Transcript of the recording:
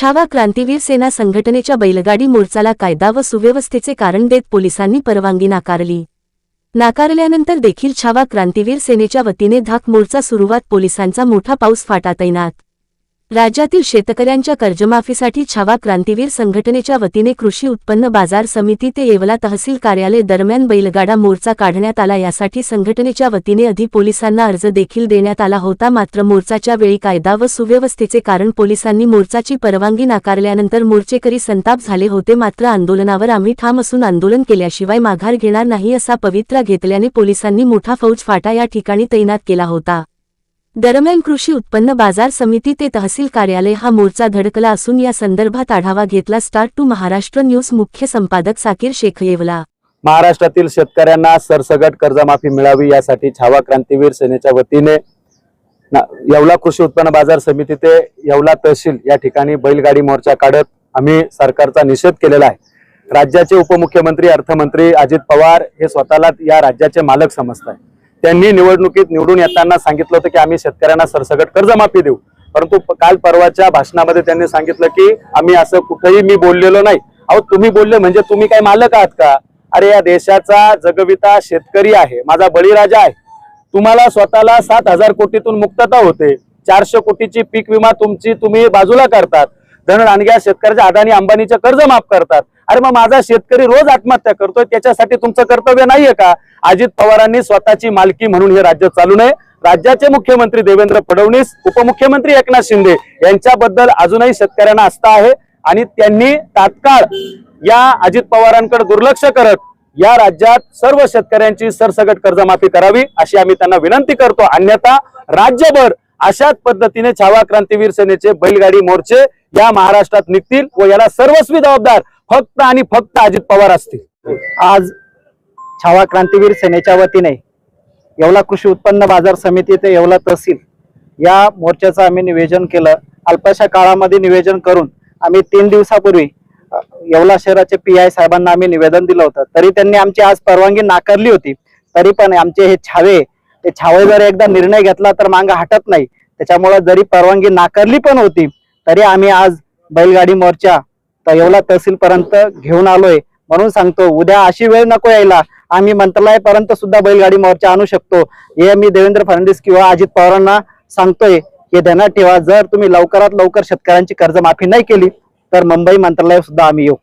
छावा क्रांतीवीर सेना संघटनेच्या बैलगाडी मोर्चाला कायदा व सुव्यवस्थेचे कारण देत पोलिसांनी परवानगी नाकारली. नाकारल्यानंतर देखील छावा क्रांतीवीर सेनेच्या वतीने धाक मोर्चा सुरुवात पोलिसांचा मोठा पाऊस फाटा तैनात राज्यातील शेतकऱ्यांच्या कर्जमाफीसाठी छावा क्रांतीवीर संघटनेच्या वतीने कृषी उत्पन्न बाजार समिती ते येवला तहसील कार्यालय दरम्यान बैलगाडा मोर्चा काढण्यात आला. यासाठी संघटनेच्या वतीने आधी पोलिसांना अर्ज देखील देण्यात आला होता. मात्र मोर्चाच्या वेळी कायदा व सुव्यवस्थेचे कारण पोलिसांनी मोर्चाची परवानगी नाकारल्यानंतर मोर्चेकरी संताप झाले होते. मात्र आंदोलनावर आम्ही ठाम असून आंदोलन केल्याशिवाय माघार घेणार नाही असा पवित्रा घेतल्याने पोलिसांनी मोठा फौज फाटा या ठिकाणी तैनात केला होता. दरम्यान कृषी उत्पन्न बाजार समिती ते तहसील कार्यालय हा मोर्चा धडकला असून या संदर्भात आढावा घेतला स्टार्ट टू महाराष्ट्र न्यूज मुख्य संपादक साकीर शेख येवला महाराष्ट्रातील शेतकऱ्यांना सरसगट कर्जमाफी मिळावी यासाठी छावा क्रांतीवीर सेनेच्या वतीने येवला कृषी उत्पन्न बाजार समिती ते येवला तहसील या ठिकाणी बैलगाडी मोर्चा काढत आम्ही सरकारचा निषेध केलेला आहे. राज्याचे उपमुख्यमंत्री अर्थमंत्री अजित पवार हे स्वतःला या राज्याचे मालक समजतात त्यांनी निवडणुकीत निवडून येताना सांगितलं होतं की आम्ही शेतकऱ्यांना सरसगट कर्जमाफी देऊ. परंतु काल परवाच्या भाषणामध्ये त्यांनी सांगितलं की आम्ही असं कुठेही मी बोललेलो नाही. अहो तुम्ही बोलले म्हणजे तुम्ही काय मालक आहात का? अरे या देशाचा जगविता शेतकरी आहे. माझा बळीराजा आहे. तुम्हाला स्वतःला सात हजार कोटीतून मुक्तता होते. चारशे कोटीची पीक विमा तुमची तुम्ही बाजूला करतात. धन रानग्या शेतकऱ्याच्या अदानी अंबानीचे कर्ज माफ करतात. अरे मग माझा शेतकरी रोज आत्महत्या करतोय त्याच्यासाठी तुमचं कर्तव्य नाहीये का? अजित पवारांनी स्वतःची मालकी म्हणून हे राज्य चालू नये. राज्याचे मुख्यमंत्री देवेंद्र फडणवीस उपमुख्यमंत्री एकनाथ शिंदे यांच्याबद्दल अजूनही शेतकऱ्यांना आस्था आहे आणि त्यांनी तात्काळ या अजित पवारांकडे दुर्लक्ष करत या राज्यात सर्व शेतकऱ्यांची सरसगट कर्जमाफी करावी अशी आम्ही त्यांना विनंती करतो. अन्यथा राज्यभर अशाच पद्धतीने छावा क्रांतीवीर सेनेचे बैलगाडी मोर्चे या महाराष्ट्रात निघतील व याला सर्वस्वी जबाबदार फक्त आणि फक्त अजित पवार असतील. आज छावा क्रांतीवीर सेनेच्या वतीने येवला कृषी उत्पन्न बाजार समिती ते येवला तहसील या मोर्चाचं आम्ही निवेदन केलं. अल्पशा काळामध्ये निवेदन करून आम्ही तीन दिवसापूर्वी येवला शहराचे पी आय साहेबांना आम्ही निवेदन दिलं होतं. तरी त्यांनी आमची आज परवानगी नाकारली होती. तरी पण आमचे हे छावे ते छावे जर एकदा निर्णय घेतला तर मांग हटत नाही. त्याच्यामुळे जरी परवानगी नाकारली पण होती तरी आम्ही आज बैलगाडी मोर्चा तर येवला तहसीलपर्यंत घेऊन आलोय. म्हणून सांगतो उद्या अशी वेळ नको यायला. आम्ही मंत्रालयापर्यंत सुद्धा बैलगाडी मोर्चा आणू शकतो. हे मी देवेंद्र फडणवीस किंवा अजित पवारांना सांगतोय. हे ध्यानात ठेवा. जर तुम्ही लवकरात लवकर शेतकऱ्यांची कर्जमाफी नाही केली तर मुंबई मंत्रालय सुद्धा आम्ही येऊ.